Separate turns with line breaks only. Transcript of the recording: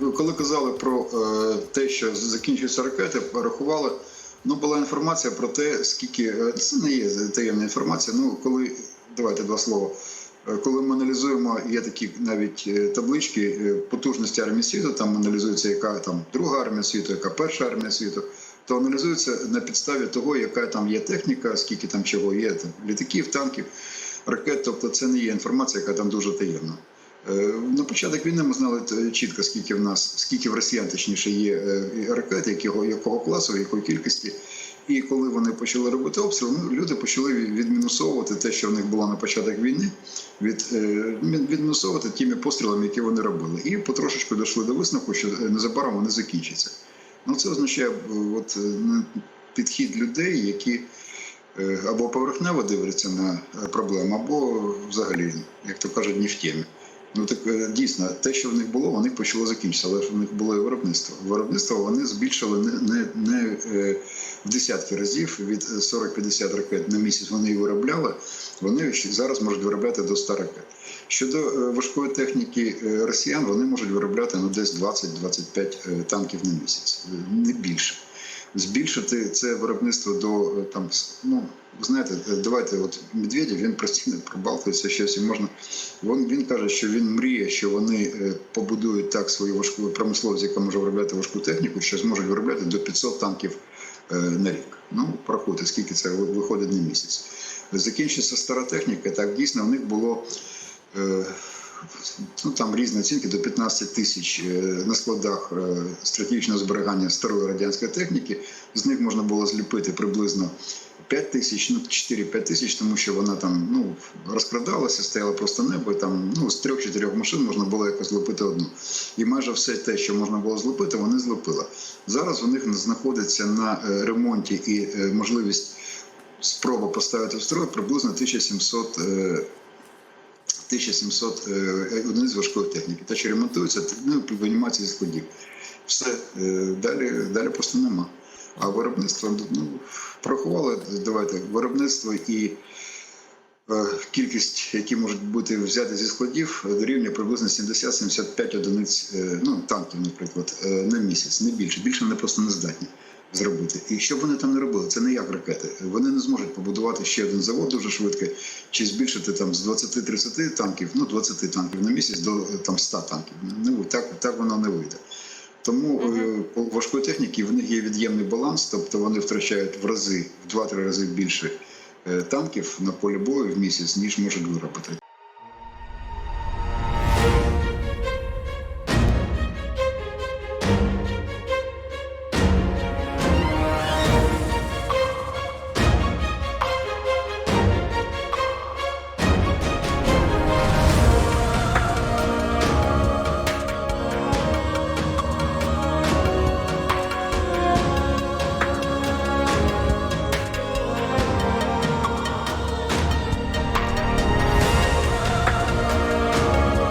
коли казали про е, те, що закінчуються ракети, рахували. Ну, була інформація про те, скільки е, це не є таємна інформація. Ну, коли давайте два слова. Е, Коли ми аналізуємо, є такі навіть таблички потужності армії світу, там аналізується, яка там друга армія світу, яка перша армія світу, то аналізується на підставі того, яка там є техніка, скільки там чого є, там літаків, танків, ракет. Тобто це не є інформація, яка там дуже таємна. Е, На початок війни ми знали е, чітко, скільки в нас, скільки в росіян точніше є е, ракет, якого, якого класу, якої кількості. І коли вони почали робити обстріл, ну, люди почали відмінусовувати те, що в них було на початок війни, від, відмінусовувати тими пострілами, які вони робили. І потрошечку дійшли до висновку, що незабаром вони закінчаться. Ну, це означає от, ну, підхід людей, які або поверхнево дивляться на проблему, або взагалі, як то кажуть, ні в темі. Ну так е, дійсно, те, що в них було, вони почали закінчитися, але в них було і виробництво. Виробництво вони збільшили не, не, не е, в десятки разів від 40-50 ракет на місяць вони виробляли. Вони зараз можуть виробляти до 100 ракет. Щодо е, важкої техніки росіян, вони можуть виробляти ну, десь 20-25 е, танків на місяць, не більше. Збільшити це виробництво до е, там, ну знаєте, е, давайте, от Медведєв, він постійно пробалтується щось і можна. Він, він каже, що він мріє, що вони е, побудують так свою важку промисловість, яка може виробляти важку техніку, що зможуть виробляти до 500 танків на рік. Ну, порахуйте, скільки це виходить на місяць. Закінчиться стара техніка, так дійсно в них було. Ну, там різні оцінки до 15 тисяч е, на складах е, стратегічного зберігання старої радянської техніки. З них можна було зліпити приблизно 5 тисяч, ну 4-5 тисяч, тому що вона там ну, розкрадалася, стояла просто небо, і там ну, з трьох-чотирьох машин можна було якось злепити одну. І майже все те, що можна було злепити, вони злепили. Зараз у них знаходиться на е, ремонті і можливість спроба поставити в строй приблизно 1700 е, 1700 е, одиниць важкої техніки. Те, що ремонтується, ну, винімається зі складів. Все, е, далі, далі просто нема. А виробництво, ну, порахували, давайте, виробництво і е, кількість, які можуть бути взяти зі складів, дорівнює приблизно 70-75 одиниць, е, ну, танків, наприклад, е, на місяць, не більше. Більше вони просто не здатні зробити. І що б вони там не робили, це не як ракети. Вони не зможуть побудувати ще один завод дуже швидко, чи збільшити там з 20-30 танків, ну 20 танків на місяць до там 100 танків. Ну так, так воно не вийде. Тому е, по важкої техніки в них є від'ємний баланс, тобто вони втрачають в рази, в 2-3 рази більше е, танків на полі бою в місяць, ніж можуть виробити.